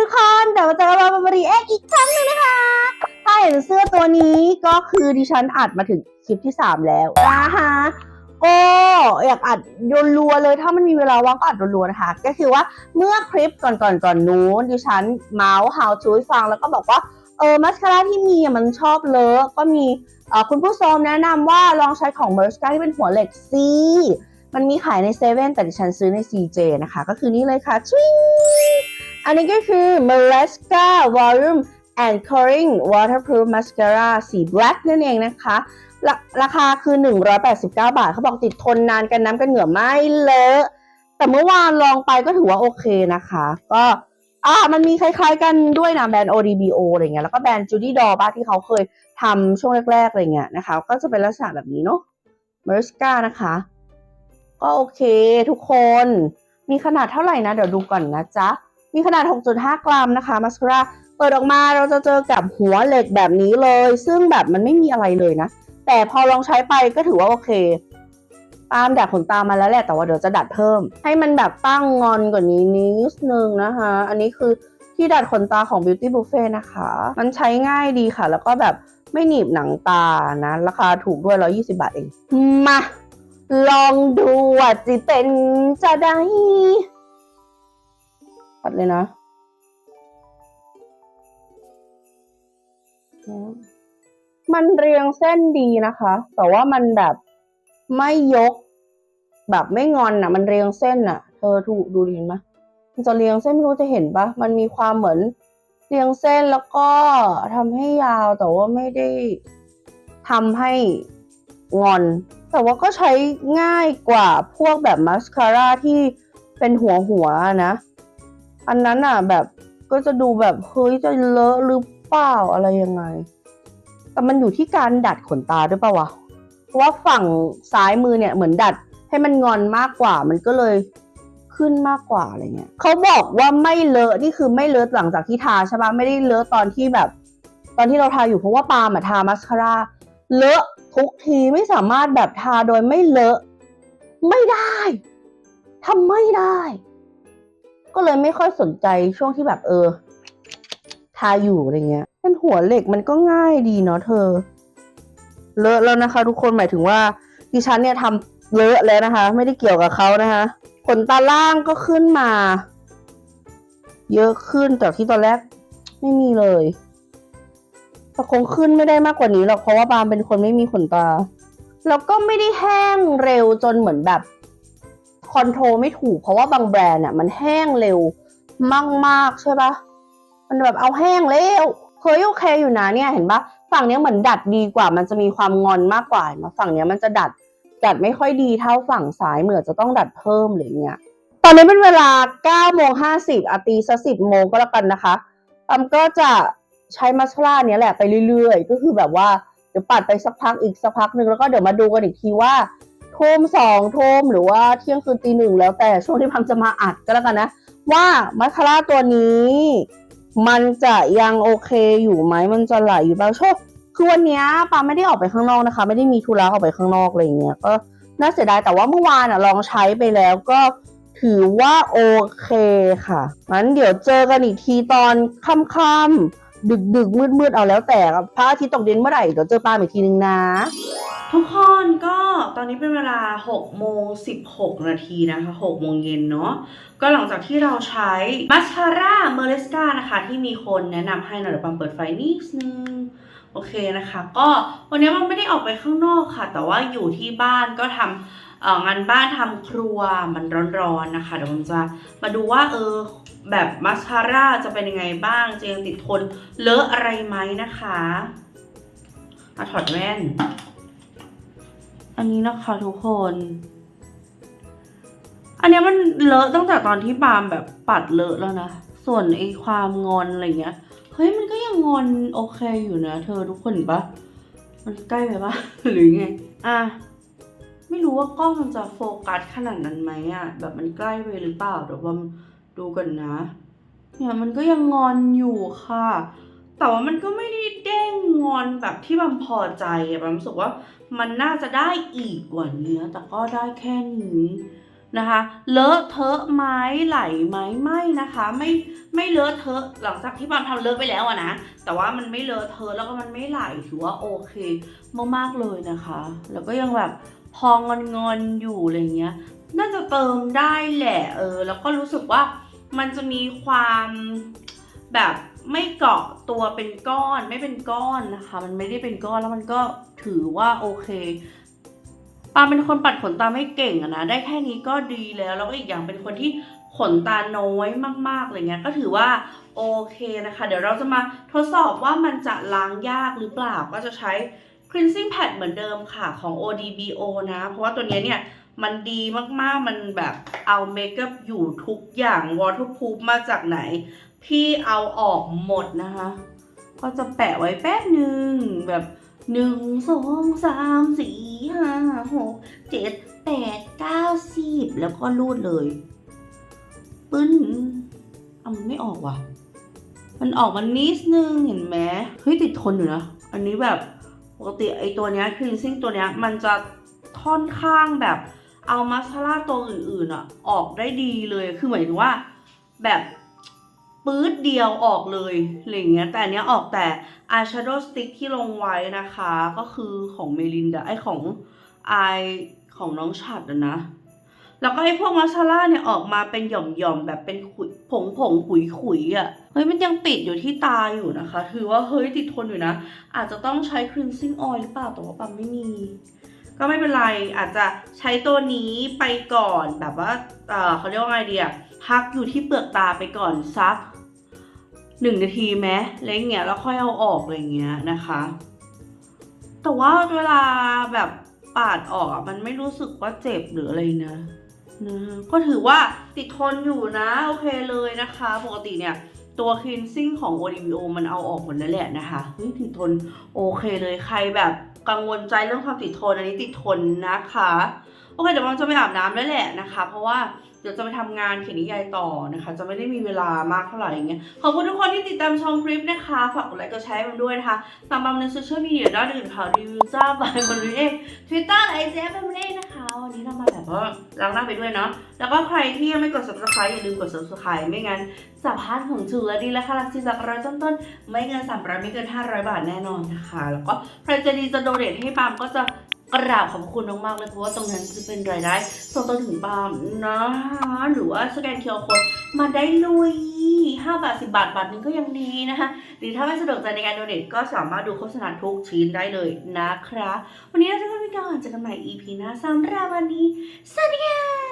ทุกๆคนเดี๋ยวมาเจอกันบาบารีเอ็กอีกครั้งหนึงนะคะ ถ้าเห็นเสื้อตัวนี้ก็คือดิฉันอัดมาถึงคลิปที่ 3 แล้วนะคะก็อยากอัดยนรัวเลยถ้ามันมีเวลาว่างก็อัดรัวๆนะคะ ก็คือว่าเมื่อคลิปก่อนๆก่อนก่อนนู้นดิฉันเมาส์ how to ฟังแล้วก็บอกว่าเออมัสคาร่าที่มีมันชอบเลอะก็มีคุณผู้ชมแนะนำว่าลองใช้ของ m e r s c a ที่เป็นหัวเหล็กซีมันมีขายในเซเว่นแต่ดิฉันซื้อใน CJ นะคะ ก็คือนี่เลยค่ะชิง อันนี้ก็คือ m e r s c a Volume and Curing Waterproof Mascara สี black นั่นเองนะคะราราคาคือ 189 บาท เขาบอกติดทนนานกันน้ำกันเหงื่อไม่เลอะ แต่เมื่อวานลองไปก็ถือว่าโอเคนะคะ ก็อ่ามันมีคล้ายๆกันด้วยนะแบรนด์ ODBO อะไรเงี้ย แล้วก็แบรนด์ Judy d o บ้าที่เขาเคยทำช่วงแรกๆอะไรเงี้ยนะคะ ก็จะเป็นลักษณะแบบนี้เนาะ m e r s c a นะคะ ก็โอเคทุกคน มีขนาดเท่าไหร่นะ เดี๋ยวดูก่อนนะจ๊ะ มีขนาด 6.5 กรัมนะคะมาสคาร่าเปิดออกมาเราจะเจอกับหัวเหล็กแบบนี้เลย ซึ่งแบบมันไม่มีอะไรเลยนะ แต่พอลองใช้ไปก็ถือว่าโอเคตามดัดขนตามาแล้วแหละแต่ว่าเดี๋ยวจะดัดเพิ่ม ให้มันแบบตั้งงอนกว่านี้นิดนึงนะคะ อันนี้คือที่ดัดขนตาของ Beauty Buffet นะคะ มันใช้ง่ายดีค่ะ แล้วก็แบบไม่หนีบหนังตานะ ราคาถูกด้วย 120 บาทเอง มา ลองดูว่าจะเป็นจะได้ ปัดเลยนะมันเรียงเส้นดีนะคะ แต่ว่ามันแบบไม่ยก แบบไม่งอนอะ มันเรียงเส้นอะ เธอถูกดูดิเห็นไหมมันจะเรียงเส้นไม่รู้จะเห็นปะมันมีความเหมือนเรียงเส้นแล้วก็ทำให้ยาวแต่ว่าไม่ได้ทำให้งอน แต่ว่าก็ใช้ง่ายกว่าพวกแบบมาสคาร่าที่เป็นหัวหัวนะ อันนั้นอะแบบก็จะดูแบบเฮ้ยจะเลอะหรือเปล่าอะไรยังไง แต่มันอยู่ที่การดัดขนตาด้วยป่าวะ เพราะว่าฝั่งซ้ายมือเนี่ยเหมือนดัดให้มันงอนมากกว่า มันก็เลยขึ้นมากกว่าอะไรเงี้ยเขาบอกว่าไม่เลอะนี่คือไม่เลอะหลังจากที่ทาใช่ปะไม่ได้เลอะตอนที่แบบ ตอนที่เราทาอยู่เพราะว่าปาล์มทามัสคาร่าเลอะทุกทีไม่สามารถแบบทาโดยไม่เลอะ ไม่ได้ทำไม่ได้ ก็เลยไม่ค่อยสนใจช่วงที่แบบเออ ทาอยู่อะไรเงี้ยเป็นหัวเหล็กมันก็ง่ายดีเนาะเธอ เลอะแล้วนะคะ ทุกคนหมายถึงว่าดิฉันเนี่ยทำเลอะแล้วนะคะ ไม่ได้เกี่ยวกับเขานะคะขนตาล่างก็ขึ้นมา เยอะขึ้นจากที่ตอนแรกไม่มีเลยแต่คงขึ้นไม่ได้มากกว่านี้หรอกเพราะว่าปาล์มเป็นคนไม่มีขนตา แล้วก็ไม่ได้แห้งเร็วจนเหมือนแบบ คอนโทรลไม่ถูก เพราะว่าบางแบรนด์อะมันแห้งเร็วมากๆใช่ปะมันแบบเอาแห้งแล้วเฮ้ยโอเคอยู่นะเนี่ยเห็นปะฝั่งเนี้ยเหมือนดัดดีกว่า มันจะมีความงอนมากกว่าเห็นะฝั่งเนี้ยมันจะดัดดัดไม่ค่อยดีเท่าฝั่งซ้ายเหมือนจะต้องดัดเพิ่มหรือเงี้ยตอนนี้เป็นเวลา9โมง50อาตีสัก10โมงก็แล้วกันนะคะปั๊มก็จะใช้มัสคาร่าเนี้ยแหละไปเรื่อยๆ ก็คือแบบว่าเดี๋ยวปัดไปสักพักอีกสักพักหนึ่งแล้วก็เดี๋ยวมาดูกันอีกทีว่า ทุ่มสองทุ่มหรือว่าเที่ยงคืนตีหนึ่งแล้วแต่ช่วงที่พัมจะมาอัดก็แล้วกันนะ ว่ามัสคาร่าตัวนี้ มันจะยังโอเคอยู่ไหมมันจะไหลอยู่บ้างโชคคือวันนี้ปาไม่ได้ออกไปข้างนอกนะคะ ไม่ได้มีธุระออกไปข้างนอกอะไรเงี้ยก็น่าเสียดายแต่ว่าเมื่อวานอะลองใช้ไปแล้วก็ถือว่าโอเคค่ะงั้นเดี๋ยวเจอกันอีกทีตอนค่ำๆ ดึกๆมืดๆเอาแล้วแต่พระอาทิตย์ตกดินเมื่อไหร่เดี๋ยวเจอปาอีกทีนึงนะ ทุกคนก็ตอนนี้เป็นเวลา6โมง16 นาทีนะคะ6โมงเย็นเนาะก็หลังจากที่เราใช้มัสคาร่าเมเลสกานะคะ ที่มีคนแนะนำให้หน่อยเดี๋ยวปังเปิดไฟนิดนึงโอเคนะคะ ก็วันนี้มันไม่ได้ออกไปข้างนอกค่ะ แต่ว่าอยู่ที่บ้านก็ทำงานบ้านทำครัวมันร้อนๆนะคะ เดี๋ยวผมจะมาดูว่าเออ แบบมัสคาร่าจะเป็นยังไงบ้างจะยังติดทนเลอะอะไรไหมนะคะอะถอดแว่น อันนี้นะคะทุกคน อันนี้มันเลอะตั้งแต่ตอนที่ปาล์มแบบปัดเลอะแล้วนะ ส่วนไอ้ความงอนอะไรเงี้ย เฮ้ยมันก็ยังงอนโอเคอยู่นะ เธอทุกคนเห็นปะมันใกล้ไปปะหรือไง อะไม่รู้ว่ากล้องมันจะโฟกัสขนาดนั้นไหมอะแบบมันใกล้ไปหรือเปล่าเดี๋ยวบอม ดูกันนะ เนี่ยมันก็ยังงอนอยู่ค่ะ แต่ว่ามันก็ไม่ได้เด้งงอนแบบที่บำพอใจอะบำรู้สึกว่ามันน่าจะได้อีกกว่านี้แต่ก็ได้แค่นี้นะคะ เลอะเทอะไหม้ไหลไหมไม่นะคะ ไม่ไม่เลอะเทอะหลังจากที่ปามทำเลอะไปแล้วอะนะ แต่ว่ามันไม่เลอะเทอะแล้วก็มันไม่ไหลถือว่าโอเคมากๆเลยนะคะ แล้วก็ยังแบบ พองงอนอยู่อะไรเงี้ย น่าจะเติมได้แหละเออ แล้วก็รู้สึกว่ามันจะมีความแบบไม่เกาะตัวเป็นก้อนไม่เป็นก้อนนะคะ มันไม่ได้เป็นก้อนแล้วมันก็ถือว่าโอเคปาเป็นคนปัดขนตาไม่เก่งอะนะได้แค่นี้ก็ดีแล้ว แล้วก็อีกอย่างเป็นคนที่ขนตาน้อยมากๆอะไรเงี้ยก็ถือว่าโอเคนะคะ เดี๋ยวเราจะมาทดสอบว่ามันจะล้างยากหรือเปล่าก็จะใช้ cleansing pad เหมือนเดิมค่ะของ ODBO นะ เพราะว่าตัวเนี้ยเนี่ยมันดีมากๆ มันแบบเอาเมคอัพอยู่ทุกอย่าง waterproof มาจากไหน พี่เอาออกหมดนะคะ ก็จะแปะไว้แป๊บหนึ่งแบบหนึ่งสองสามสี่ห้าหกเจ็ดแปดเก้าสิบแล้วก็รูดเลย ปึ้นเอามันไม่ออกว่ะ มันออกมานิดนึงเห็นไหมเฮ้ยติดทนอยู่นะ อันนี้แบบ กติไอตัวเนี้ยคลีนซิ่งตัวเนี้ยมันจะค่อนข้างแบบเอามาสคาร่าตัวอื่นๆอะออกได้ดีเลยคือหมายถึงว่า แบบปื๊ดเดียวออกเลยอะไรเงี้ยแต่อันเนี้ยออกแต่อายแชโดว์สติ๊กที่ลงไว้นะคะ ก็คือของเมลินดาไอของไอของน้องฉัดนะ แล้วก็ไอ้พวกมาสคาร่าเนี่ยออกมาเป็นหย่อมๆแบบเป็นขุยผงผงขุยขุยๆอะเฮ้ยมันยังปิดอยู่ที่ตาอยู่นะคะ ถือว่าเฮ้ยติดทนอยู่นะ อาจจะต้องใช้ cleansing oil หรือเปล่าแต่ว่าปั๊มไม่มี ก็ไม่เป็นไรอาจจะใช้ตัวนี้ไปก่อนแบบว่าเออเขาเรียกว่าไงดีอะพักอยู่ที่เปลือกตาไปก่อนสักหนึ่งนาทีไหมอะไรเงี้ยแล้วค่อยเอาออกอะไรเงี้ยนะคะ แต่ว่าเวลาแบบปาดออกมันไม่รู้สึกว่าเจ็บหรืออะไรนะ นะก็ถือว่าติดทนอยู่นะ โอเคเลยนะคะ ปกติเนี่ย ตัว cleansing ของ ODBO มันเอาออกหมดแล้วแหละนะคะเฮ้ยติดทนโอเคเลยใครแบบกังวลใจเรื่องความติดทนอันนี้ติดทนนะคะโอเคเดี๋ยวมันจะไปอาบน้ำแล้วแหละนะคะ เพราะว่าเดี๋ยวจะไปทำงานเขียนนิยายต่อนะคะ จะไม่ได้มีเวลามากเท่าไหร่อย่างเงี้ยขอบคุณทุกคนที่ติดตามชมคลิปนะคะ ฝากกดไลค์กดแชร์มันด้วยนะคะตามบัมในโซเชียลมีเดียด้านอื่นค่ะรีวิวจ้าบายบนเองทวิตเตอร์ไอเจฟเป็นเองนะคะ วันนี้เรามาแบบว่าล้างหน้าไปด้วยเนาะ แล้วก็ใครที่ยังไม่กด subscribe อย่าลืมกด subscribe ไม่งั้นสัมภาษณ์ของจูและดีและค่ะลักซี่จากร้อยต้นๆไม่เกินสามร้อยไม่เกินห้าร้อยบาทแน่นอนนะคะ แล้วก็ใครจะดีจะโดเนทให้ปามก็จะกราบขอบคุณมากๆเลยเพราะว่าตรงนั้นจะเป็นรายได้ส่งตรงถึงปามนะหรือว่าสแกนเคอร์โค้ดมาได้เลย5บาท 10 บาท บาทนึงก็ยังดีนะคะ หรือถ้าไม่สะดวกใจในการโดเนทก็สามารถดูโฆษณาทุกชิ้นได้เลยนะคะ วันนี้เราจะ ก่อนจะกันใหม่ EP หน้าสำหรับวันนี้ สวัสดีค่ะ